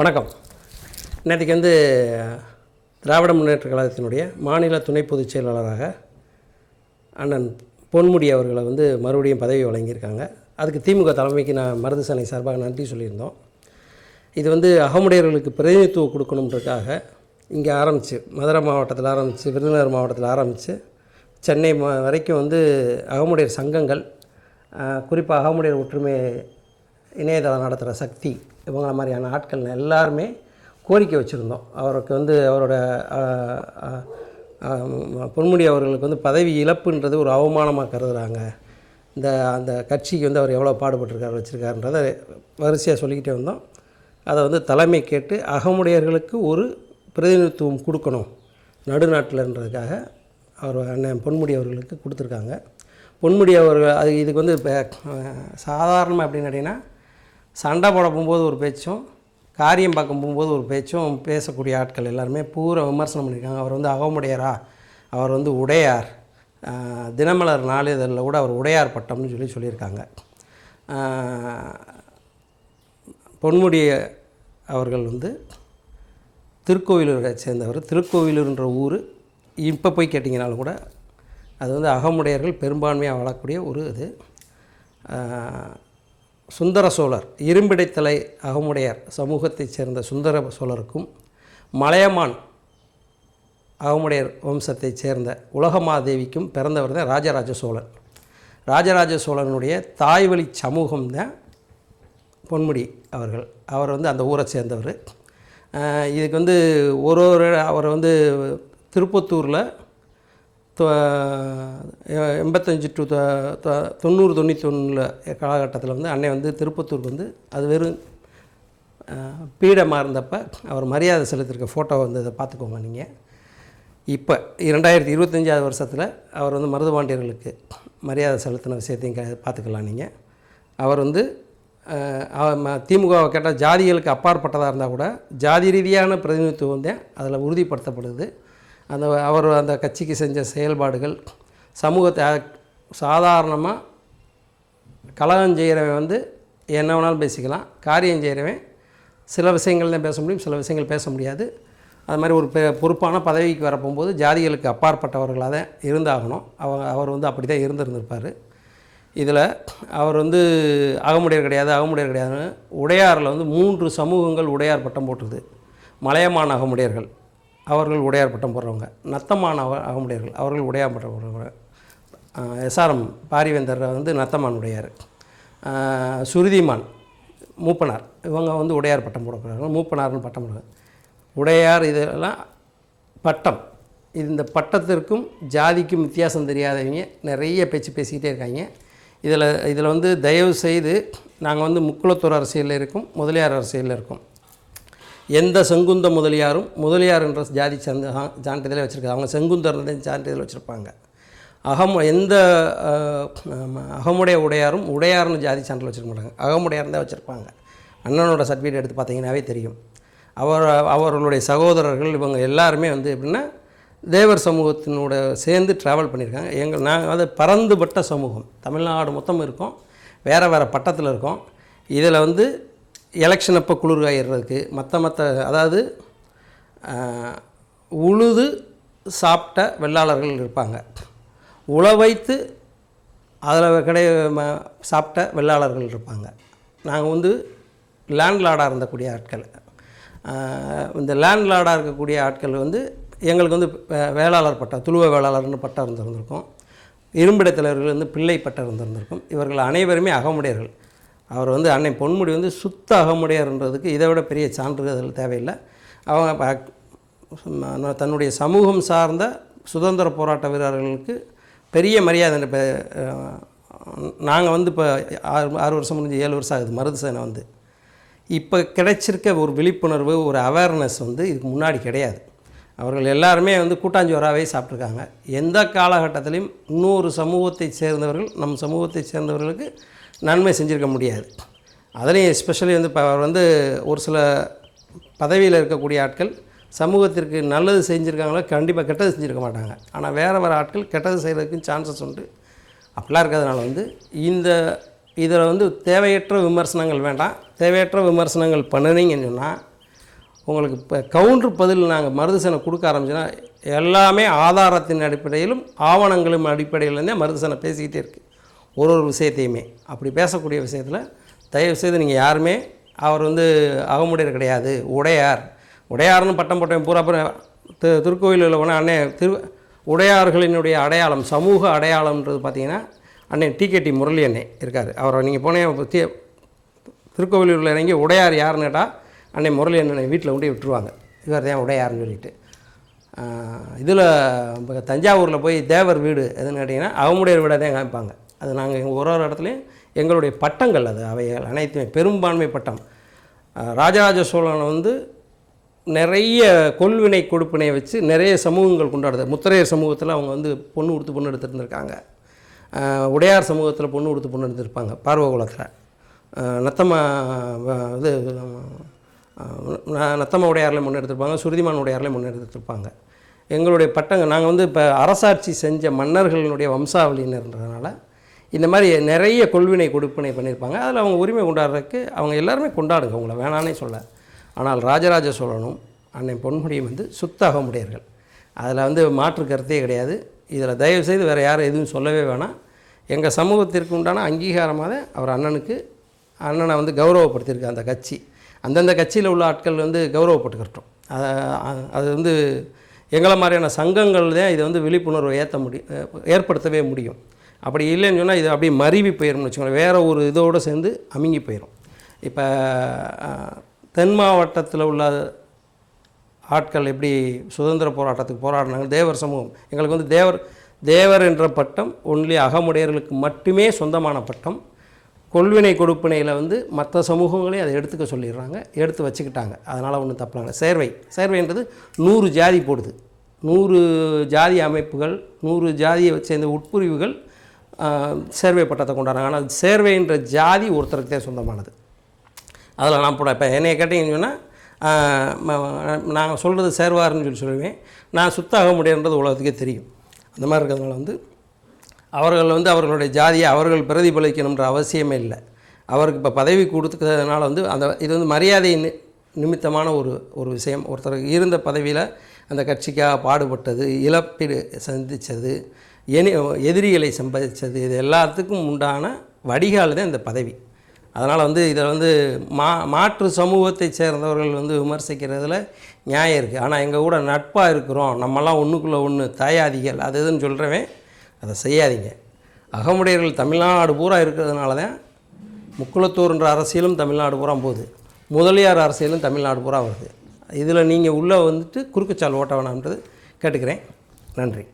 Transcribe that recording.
வணக்கம். நேற்றுக்கு வந்து திராவிட முன்னேற்ற கழகத்தினுடைய மாநில துணை பொதுச் செயலாளராக அண்ணன் பொன்முடி அவர்களை வந்து மறுபடியும் பதவி வழங்கியிருக்காங்க. அதுக்கு திமுக தலைமைக்கு நான் மருது சேனை சார்பாக நன்றி சொல்லியிருந்தோம். இது வந்து அகமுடையர்களுக்கு பிரதிநிதித்துவம் கொடுக்கணுன்றதுக்காக இங்கே ஆரம்பித்து மதுரை மாவட்டத்தில் ஆரம்பித்து விருதுநகர் மாவட்டத்தில் ஆரம்பித்து சென்னை வரைக்கும் வந்து அகமுடையர் சங்கங்கள் குறிப்பாக அகமுடையர் ஒற்றுமை இணையதளம் நடத்துகிற சக்தி இவங்கள மாதிரியான ஆட்கள் எல்லாருமே கோரிக்கை வச்சுருந்தோம். அவருக்கு வந்து அவரோட பொன்முடி அவர்களுக்கு வந்து பதவி இழப்புன்றது ஒரு அவமானமாக கருதுகிறாங்க இந்த அந்த கட்சிக்கு வந்து அவர் எவ்வளோ பாடுபட்டிருக்காரு வச்சுருக்காருன்றதை வரிசையாக சொல்லிக்கிட்டே வந்தோம். அதை வந்து தலைமை கேட்டு அகமுடையர்களுக்கு ஒரு பிரதிநிதித்துவம் கொடுக்கணும். நடுநாட்டில்ன்றதுக்காக அவர் அண்ணன் பொன்முடி அவர்களுக்கு கொடுத்துருக்காங்க. பொன்முடி அவர்கள் அது இதுக்கு வந்து இப்போ சாதாரணமாக எப்படின்னு கேட்டிங்கன்னா சண்டை போட போகும்போது ஒரு பேச்சும் காரியம் பார்க்க போகும்போது ஒரு பேச்சும் பேசக்கூடிய ஆட்கள் எல்லாருமே பூரா விமர்சனம் பண்ணியிருக்காங்க. அவர் வந்து அகமுடையரா? அவர் வந்து உடையார். தினமலர் நாளிதழில் கூட அவர் உடையார் பட்டம்னு சொல்லி சொல்லியிருக்காங்க. பொன்முடி அவர்கள் வந்து திருக்கோவிலூரை சேர்ந்தவர். திருக்கோவிலூர்ன்ற ஊர் இப்போ போய் கேட்டிங்கனாலும் கூட அது வந்து அகமுடையர்கள் பெரும்பான்மையாக வாழக்கூடிய ஒரு இது சுந்தர சோழர் இரும்பிடைத்தலை அகமுடையார் சமூகத்தைச் சேர்ந்த சுந்தர சோழருக்கும் மலையமான் அகமுடையர் வம்சத்தைச் சேர்ந்த உலகமாதேவிக்கும் பிறந்தவர் தான் ராஜராஜ சோழன். ராஜராஜ சோழனுடைய தாய்வழி சமூகம் தான் பொன்முடி அவர்கள். அவர் வந்து அந்த ஊரை சேர்ந்தவர். இதுக்கு வந்து ஒரு ஒரு அவர் வந்து திருப்பத்தூரில் எண்பத்தஞ்சு டு தொண்ணூறு தொண்ணூற்றி ஒன்றில் காலகட்டத்தில் வந்து அன்னை வந்து திருப்பத்தூர் வந்து அது வெறும் பீடமாக இருந்தப்போ அவர் மரியாதை செலுத்திருக்க ஃபோட்டோ வந்து அதை பார்த்துக்கோங்க நீங்கள் இப்போ இரண்டாயிரத்தி இருபத்தஞ்சாவது வருஷத்தில் அவர் வந்து மருதுபாண்டியர்களுக்கு மரியாதை செலுத்தின விஷயத்தையும் க பார்த்துக்கலாம் நீங்கள் அவர் வந்து திமுகவை கேட்டால் ஜாதிகளுக்கு அப்பாற்பட்டதாக இருந்தால் கூட ஜாதி ரீதியான பிரதிநிதித்துவம் தான் அதில் உறுதிப்படுத்தப்படுது. அந்த அவர் அந்த கட்சிக்கு செஞ்ச செயல்பாடுகள் சமூகத்தை சாதாரணமாக கலகம் செய்கிறவன் வந்து என்ன வேணாலும் பேசிக்கலாம் காரியம் செய்கிறவன் சில விஷயங்கள் தான் பேச முடியும் சில விஷயங்கள் பேச முடியாது. அது மாதிரி ஒரு பெ- பொறுப்பான பதவிக்கு வரப்போகும்போது ஜாதிகளுக்கு அப்பாற்பட்டவர்களாக தான் இருந்தாகணும். அவங்க அவர் வந்து அப்படி தான் இருந்திருந்திருப்பார். இதில் அவர் வந்து அகமுடையர் கிடையாது அகமுடையர் கிடையாதுன்னு உடையாரில் வந்து மூன்று சமூகங்கள் உடையார் பட்டம் போட்டுருது மலையமான அகமுடையர்கள். அவர்கள் உடையார் பட்டம் போடுறவங்க. நத்தமான அகமுடையர்கள் அவர்கள் உடையார் பட்டம் போடுறவங்க. எஸ்ஆர்எம் பாரிவேந்தர் வந்து நத்தமான் உடையார். சுருதிமான் மூப்பனார். இவங்க வந்து உடையார் பட்டம் போடப்படுறாங்க மூப்பனார்னு பட்டம் போடுறாங்க. உடையார் இதெல்லாம் பட்டம். இது இந்த பட்டத்திற்கும் ஜாதிக்கும் வித்தியாசம் தெரியாதவங்க நிறைய பேச்சு பேசிக்கிட்டே இருக்காங்க. இதில் இதில் வந்து தயவு செய்து நாங்கள் வந்து முக்குளத்தூர் அரசியலில் இருக்கும் முதலியார் அரசியலில் இருக்கோம். எந்த செங்குந்த முதலியாரும் முதலியார் என்ற ஜாதி சான்று சான்றிதழே சான்றிதழை வச்சுருக்காங்க. அவங்க செங்குந்தர் சான்றிதழ் வச்சுருப்பாங்க. அகம் எந்த அகமுடைய உடையாரும் உடையார்னு ஜாதி சான்றிதழ் வச்சுருக்க மாட்டாங்க. அகமுடையார் தான் வச்சுருப்பாங்க. அண்ணனோட சர்டிஃபிகேட் எடுத்து பார்த்தீங்கன்னாவே தெரியும். அவர் அவர்களுடைய சகோதரர்கள் இவங்க எல்லாருமே வந்து எப்படின்னா தேவர் சமூகத்தினோட சேர்ந்து ட்ராவல் பண்ணியிருக்காங்க. எங்கள் நாங்கள் வந்து பறந்துபட்ட சமூகம். தமிழ்நாடு மொத்தம் இருக்கோம். வேறு வேறு பட்டத்தில் இருக்கோம். இதில் வந்து எலெக்ஷன் அப்போ குளிர்காயிடுறதுக்கு மற்ற மற்ற அதாவது உழுது சாப்பிட்ட வெள்ளாளர்கள் இருப்பாங்க. உழவைத்து அதில் கிடை சாப்பிட்ட வெள்ளாளர்கள் இருப்பாங்க. நாங்கள் வந்து லேண்ட்லார்டாக இருந்தக்கூடிய ஆட்கள். இந்த லேண்ட்லார்டாக இருக்கக்கூடிய ஆட்கள் வந்து எங்களுக்கு வந்து வே- வேளாளர் பட்டம் துளுவ வேளாளர்னு பட்டம் இருந்திருந்திருக்கும். இரும்பிடத்திலர்கள் வந்து பிள்ளை பட்டம் இருந்திருந்திருக்கும். இவர்கள் அனைவருமே அகமுடையர்கள். அவர் வந்து அன்னை பொன்முடி வந்து சுத்த அகமுடையார்ன்றதுக்கு இதை விட பெரிய சான்றுகள் தேவையில்லை. அவங்க தன்னுடைய சமூகம் சார்ந்த சுதந்திர போராட்ட வீரர்களுக்கு பெரிய மரியாதை இப்போ நாங்கள் வந்து இப்போ ஆறு ஆறு வருஷம் முடிஞ்சு ஏழு வருஷம் ஆகுது மருது சேனை வந்து. இப்போ கிடைச்சிருக்க ஒரு விழிப்புணர்வு ஒரு அவேர்னஸ் வந்து இதுக்கு முன்னாடி கிடையாது. அவர்கள் எல்லாருமே வந்து கூட்டாஞ்சோறாவே சாப்பிட்ருக்காங்க எந்த காலகட்டத்திலையும் இன்னொரு சமூகத்தை சேர்ந்தவர்கள் நம் சமூகத்தை சேர்ந்தவர்களுக்கு நன்மை செஞ்சுருக்க முடியாது. அதுலேயும் எஸ்பெஷலி வந்து இப்போ அவர் வந்து ஒரு சில பதவியில் இருக்கக்கூடிய ஆட்கள் சமூகத்திற்கு நல்லது செஞ்சுருக்காங்களோ கண்டிப்பாக கெட்டது செஞ்சுருக்க மாட்டாங்க. ஆனால் வேறு வேறு ஆட்கள் கெட்டது செய்கிறதுக்கு சான்சஸ் உண்டு. அப்படிலாம் இருக்கிறதுனால வந்து இந்த இதில் வந்து தேவையற்ற விமர்சனங்கள் வேண்டாம். தேவையற்ற விமர்சனங்கள் பண்ணுனீங்கன்னு சொன்னால் உங்களுக்கு இப்போ கவுண்டர் பதில் நாங்கள் மருதுசனை கொடுக்க ஆரம்பிச்சோன்னா எல்லாமே ஆதாரத்தின் அடிப்படையிலும் ஆவணங்களும் அடிப்படையிலேருந்தே மருதுசனை பேசிக்கிட்டே இருக்குது ஒரு ஒரு விஷயத்தையுமே. அப்படி பேசக்கூடிய விஷயத்தில் தயவு செய்து நீங்கள் யாருமே அவர் வந்து அகமுடையர் கிடையாது. உடையார். உடையார்னு பட்டம் போட்டவன் பூரா அப்புறம் திரு திருக்கோயிலில் போனால் அண்ணே திரு உடையார்களினுடைய அடையாளம் சமூக அடையாளம்ன்றது பார்த்தீங்கன்னா அண்ணன் டிகேடி முரளி அண்ணே இருக்கார். அவரை நீங்கள் போனே திருக்கோவிலூரில் இறங்கி உடையார் யாருன்னு கேட்டால் அன்னை முரளி அண்ணனை வீட்டில் கொண்டு விட்டுருவாங்க. இவர் தான் உடையார்னு சொல்லிட்டு. இதில் தஞ்சாவூரில் போய் தேவர் வீடு எதுன்னு கேட்டிங்கன்னா அவமுடையர் வீடை தான் காமிப்பாங்க. அது நாங்கள் எங்கள் ஒரு ஒரு இடத்துலையும் எங்களுடைய பட்டங்கள் அது. அவைகள் அனைத்துமே பெரும்பான்மை பட்டம். ராஜராஜ சோழன் வந்து நிறைய கொள்வினை கொடுப்பினை வச்சு நிறைய சமூகங்கள் கொண்டாடுது. முத்திரையர் சமூகத்தில் அவங்க வந்து பொண்ணு கொடுத்து பொண்ணு எடுத்துருந்துருக்காங்க. உடையார் சமூகத்தில் பொண்ணு கொடுத்து பொண்ணு எடுத்திருப்பாங்க பார்வகுலத்தில் நத்தம இது ஆஹ் உடையாரில் முன்னே எடுத்திருப்பாங்க சுருதிமான் உடையாரில் முன்னெடுத்திருப்பாங்க எங்களுடைய பட்டங்கள் நாங்கள் வந்து இப்போ அரசாட்சி செஞ்ச மன்னர்களினுடைய வம்சாவளியினர்ன்றதுனால இந்த மாதிரி நிறைய கொள்வினை கொடுப்பினை பண்ணியிருப்பாங்க. அதில் அவங்க உரிமை கொண்டாடுறதுக்கு அவங்க எல்லாருமே கொண்டாடுங்க. அவங்கள வேணானே சொல்ல. ஆனால் ராஜராஜ சோழனும் அன்னை பொன்முடியும் வந்து சுத்தாக உடையர்கள் அதில் வந்து மாற்று கருத்தே கிடையாது. இதில் தயவு செய்து வேறு யாரும் எதுவும் சொல்லவே வேணாம். எங்கள் சமூகத்திற்கு உண்டான அங்கீகாரமாக அவர் அண்ணனுக்கு அண்ணனை வந்து கௌரவப்படுத்தியிருக்கு அந்த கட்சி. அந்தந்த கட்சியில் உள்ள ஆட்கள் வந்து கௌரவப்பட்டுக்கிறட்டும் அத- அது வந்து எங்களை மாதிரியான சங்கங்கள் தான் இதை வந்து விழிப்புணர்வை ஏற்ற முடியும் ஏற்படுத்தவே முடியும். அப்படி இல்லைன்னு சொன்னால் இது அப்படியே மருவி போயிடும்னு வச்சுக்கோங்களேன். வேறு ஒரு இதோடு சேர்ந்து அமுங்கி போயிடும் இப்போ தென் மாவட்டத்தில் உள்ள ஆட்கள் எப்படி சுதந்திர போராட்டத்துக்கு போராடினாங்க? தேவர் சமூகம். எங்களுக்கு வந்து தேவர் தேவர் என்ற பட்டம் ஒன்லி அகமுடையர்களுக்கு மட்டுமே சொந்தமான பட்டம். கொள்வினை கொடுப்பினையில் வந்து மற்ற சமூகங்களையும் அதை எடுத்துக்க சொல்லிடுறாங்க. எடுத்து வச்சுக்கிட்டாங்க. அதனால் ஒன்றும் தப்பலாங்க சேர்வை. சேர்வைன்றது நூறு ஜாதி போடுது. நூறு ஜாதி அமைப்புகள் நூறு ஜாதியை சேர்ந்த உட்பிரிவுகள் சேர்வை பட்டத்தை கொண்டாடுறாங்க. ஆனால் சேர்வைன்ற ஜாதி ஒருத்தருக்கு தான் சொந்தமானது. அதில் நான் போட இப்போ என்னைய கேட்டீங்கன்னு நான் சொல்கிறது சேர்வார்னு சொல்லி சொல்லுவேன். நான் சுத்தாக முடியுன்றது உலகத்துக்கே தெரியும். அந்த மாதிரி இருக்கிறதுனால வந்து அவர்கள் வந்து அவர்களுடைய ஜாதியை அவர்கள் பிரதிபலிக்கணுன்ற அவசியமே இல்லை. அவருக்கு இப்போ பதவி கொடுத்துக்கிறதுனால வந்து அந்த இது வந்து மரியாதை நி- நிமித்தமான ஒரு ஒரு விஷயம். ஒருத்தருக்கு இருந்த பதவியில் அந்த கட்சிக்காக பாடுபட்டது இழப்பீடு சந்தித்தது எனி எதிரிகளை சம்பாதிச்சது இது எல்லாத்துக்கும் உண்டான வடிகால் தான் இந்த பதவி. அதனால் வந்து இதில் வந்து மா மாற்று சமூகத்தை சேர்ந்தவர்கள் வந்து விமர்சிக்கிறதுல நியாயம் இருக்குது ஆனால் எங்கள் கூட நட்பாக இருக்கிறோம் நம்மலாம் ஒன்றுக்குள்ளே ஒன்று தாயாதிகள் அது இதுன்னு சொல்கிறவன் அதை செய்யாதீங்க. அகமுடையர்கள் தமிழ்நாடு பூரா இருக்கிறதுனால தான் முக்குளத்தூர்ன்ற அரசியலும் தமிழ்நாடு பூரா போகுது. முதலியார் அரசியலும் தமிழ்நாடு பூரா வருது. இதில் நீங்கள் உள்ளே வந்துட்டு குறுக்குச்சால் ஓட்ட வேணாம்ன்றது கேட்டுக்கிறேன். நன்றி.